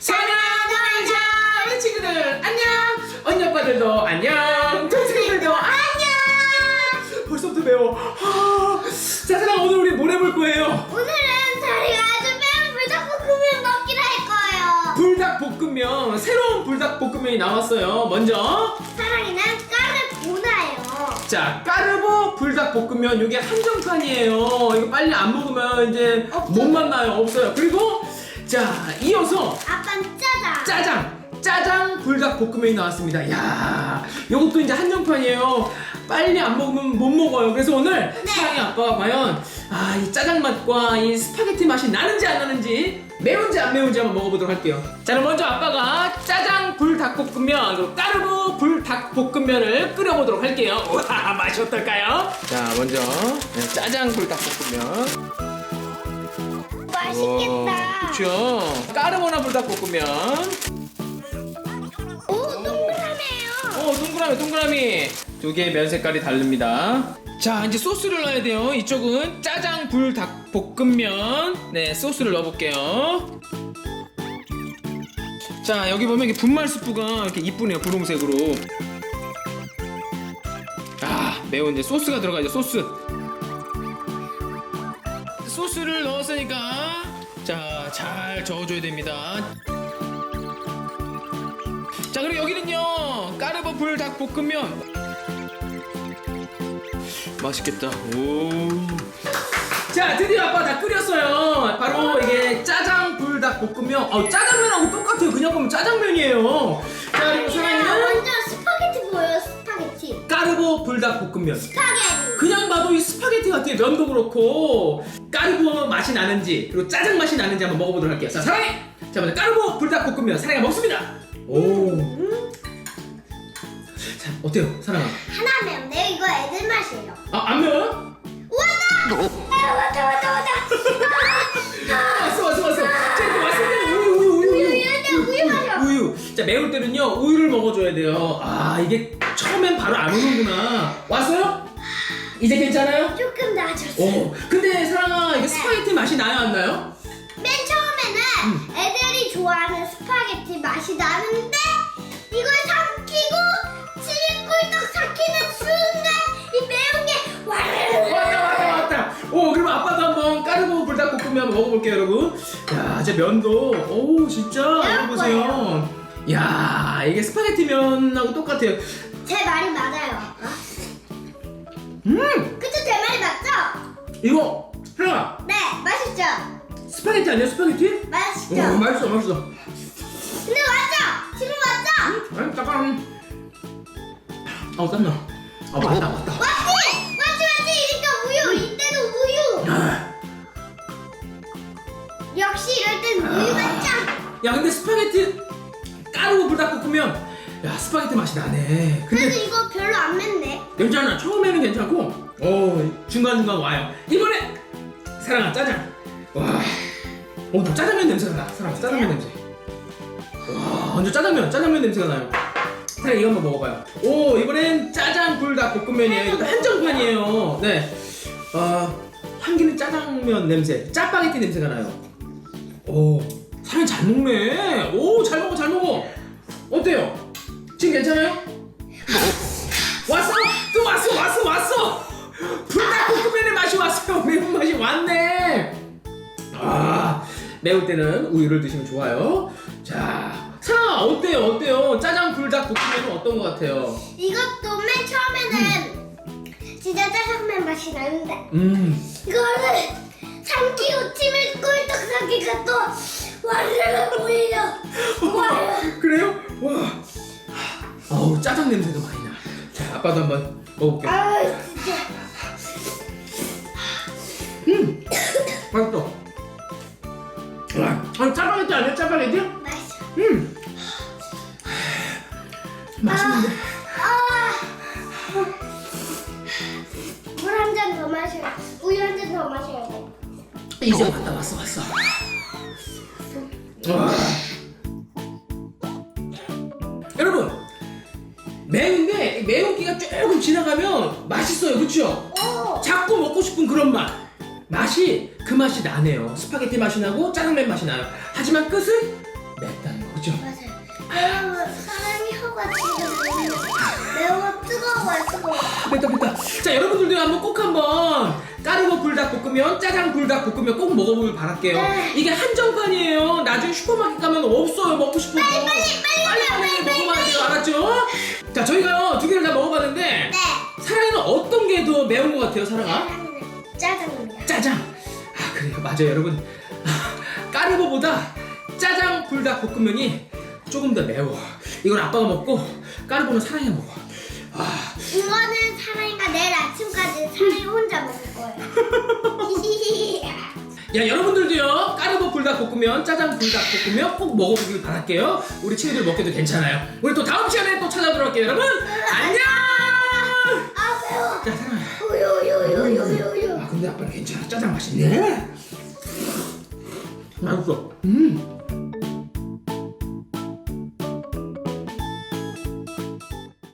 사랑하는 자 우리 친구들 안녕. 언니 오빠들도 안녕. 동생들도 안녕. 벌써부터 매워. 아, 자 사랑 오늘 우리 뭘 해볼 거예요? 오늘은 저희가 아주 매운 불닭볶음면 먹기로 할 거예요. 불닭볶음면. 새로운 불닭볶음면이 나왔어요. 먼저. 사랑이는 까르보나예요. 자 까르보 불닭볶음면. 이게 한정판이에요. 이거 빨리 안 먹으면 이제. 못 만나요. 없어요. 그리고 자 이어서 아빠는 짜장. 짜장. 짜장 불닭볶음면이 나왔습니다. 야 이것도 이제 한정판이에요. 빨리 안 먹으면 못 먹어요. 그래서 오늘 네. 사랑이 아빠가 과연 아 이 짜장 맛과 이 스파게티 맛이 나는지 안 나는지 매운지 안 매운지 한번 먹어보도록 할게요. 자 그럼 먼저 아빠가 짜장 불닭볶음면 그리고 까르보 불닭볶음면을 끓여보도록 할게요. 우와 맛이 어떨까요? 자 먼저 네, 짜장 불닭볶음면 맛있겠다. 그렇죠 까르보나 불닭볶음면. 오 동그라미예요. 어 동그라미 동그라미. 두 개의 면 색깔이 다릅니다. 자 이제 소스를 넣어야 돼요. 이쪽은 짜장 불닭볶음면. 네 소스를 넣어볼게요. 자 여기 보면 이게 분말 스프가 이렇게 이쁘네요 분홍색으로. 아 매운 이제 소스가 들어가죠 소스 잘 저어줘야 됩니다. 자 그리고 여기는요 까르보 불닭볶음면. 맛있겠다. 오 자 드디어 아빠 다 끓였어요. 바로 이게 짜장 불닭 볶음면. 어 짜장면하고 똑같아요. 그냥 보면 짜장면이에요. 자 그리고 사랑이는 완전 스파게티 보여요 스파게티. 까르보 불닭 볶음면. 스파게티. 봐도 이 스파게티 같아요 면도 그렇고 까르보 맛이 나는지 그리고 짜장 맛이 나는지 한번 먹어보도록 할게요 자 사랑이 자 먼저 까르보 불닭볶음면 사랑이가 먹습니다 오 자, 어때요 사랑아 하나 매운데요. 이거 애들 맛이에요. 아 안 매워요? 왔다. 아, 왔다 왔다 왔다. 아, 왔어 왔어 왔어 자 이제 왔을 때는 우유 우유 우유 우유, 이럴 때 우유 마셔. 우유 자 매울 때는요 우유를 먹어줘야 돼요 아 이게 처음엔 바로 안 오는구나 왔어요? 이제 괜찮아요? 조금 나아졌어. 오 근데 사랑아 이게 스파게티 맛이 나요 안 나요? 맨 처음에는 애들이 좋아하는 스파게티 맛이 나는데 이걸 삼키고 찌릿꿀떡 삼키는 순간 이 매운 게 와르르 왔다 왔다 왔다. 오 그럼 아빠도 한번 까르보 불닭볶음면 한번 먹어볼게요 여러분. 야 이제 면도 오 진짜 이거 보세요. 야 이게 스파게티 면하고 똑같아요. 제 말이 맞아요. 아빠 음 그쵸 제 말이 맞죠? 이거 사랑아 네 맛있죠? 스파게티 아니야 스파게티? 맛있죠? 오 맛있어 맛있어 근데 맞죠? 지금 맞죠? 아니 잠깐 아우 땀나 아 맞다 맞다 맞지? 맞지 맞지 이러니까 우유 이때도 우유 아, 역시 이럴 땐 우유가 짱야 근데 스파게티 까르보 불닭볶음면 야 스파게티 맛이 나네. 그래도 이거 별로 안 맵네. 괜찮아. 처음에는 괜찮고 어 중간 중간 와요. 이번에 사랑아 짜장. 와어나 짜장면 냄새가 나. 사랑아 짜장면 냄새. 와 완전 짜장면 짜장면 냄새가 나요. 사랑 이거 한번 먹어봐요. 오 이번엔 짜장 불닭 볶음면이에요. 이것도 한정판이에요. 네. 어, 향기는 짜장면 냄새 짜파게티 냄새가 나요. 오 사랑 잘 먹네. 오잘 매울 때는 우유를 드시면 좋아요. 자 사랑아 어때요? 어때요? 짜장 불닭 볶음면은 어떤 것 같아요? 이것도 맨 처음에는 진짜 짜장면 맛이 나는데 음. 이거를 삼키고 침을 꿀떡 삼키고 또 와르르 보이려 와르르 그래요? 와. 아우 짜장 냄새가 많이 나 자 아빠도 한번 먹어볼게요. 아 진짜. 음 맛있어. 와 아니 짜파게티 아니야 짜파게티? 맛있어. 음. 맛있는데? 물한 잔 더 마셔야 우유 한 잔 더 마셔야 돼. 이제 왔다 왔어 왔어. 와. 여러분 매운데 매운 기가 조금 지나가면 맛있어요 그쵸? 오. 자꾸 먹고 싶은 그런 맛 맛이 그 맛이 나네요 스파게티 맛이 나고 짜장면 맛이 나요 하지만 끝은 맵다는 거 그죠? 맞아요. 여러분 사람이 혀가 지금 매워 뜨거워요 뜨거워. 맵다 맵다 자 여러분들도 한번 꼭 한번 까르보 불닭볶음면 짜장 불닭볶음면 꼭 먹어보길 바랄게요 네. 이게 한정판이에요 나중에 슈퍼마켓 가면 없어요 먹고 싶은 거 빨리 빨리 빨리 빨리 먹어봐야 돼요 알았죠? 자 저희가요 두 개를 다 먹어봤는데 네. 사랑이는 어떤 게 더 매운 것 같아요 사랑아? 사랑이는 짜장입니다. 짜장 아 그래요. 맞아요 여러분. 아, 까르보보다 짜장 불닭 볶음면이 조금 더 매워. 이건 아빠가 먹고 까르보는 사랑이가 먹어. 아. 이거는 사랑이가 내일 아침까지 사랑이 혼자 먹을 거예요. 야 여러분들도요 까르보 불닭 볶음면 짜장 불닭 볶음면 꼭 먹어보길 바랄게요. 우리 친구들 먹게도 괜찮아요. 우리 또 다음 시간에 또 찾아보도록 할게요 여러분. 안녕! 아 매워. 자 사랑아. 우유유유유유유. 아 근데 아빠는 괜찮아. 짜장 맛있네. 맛있어. 음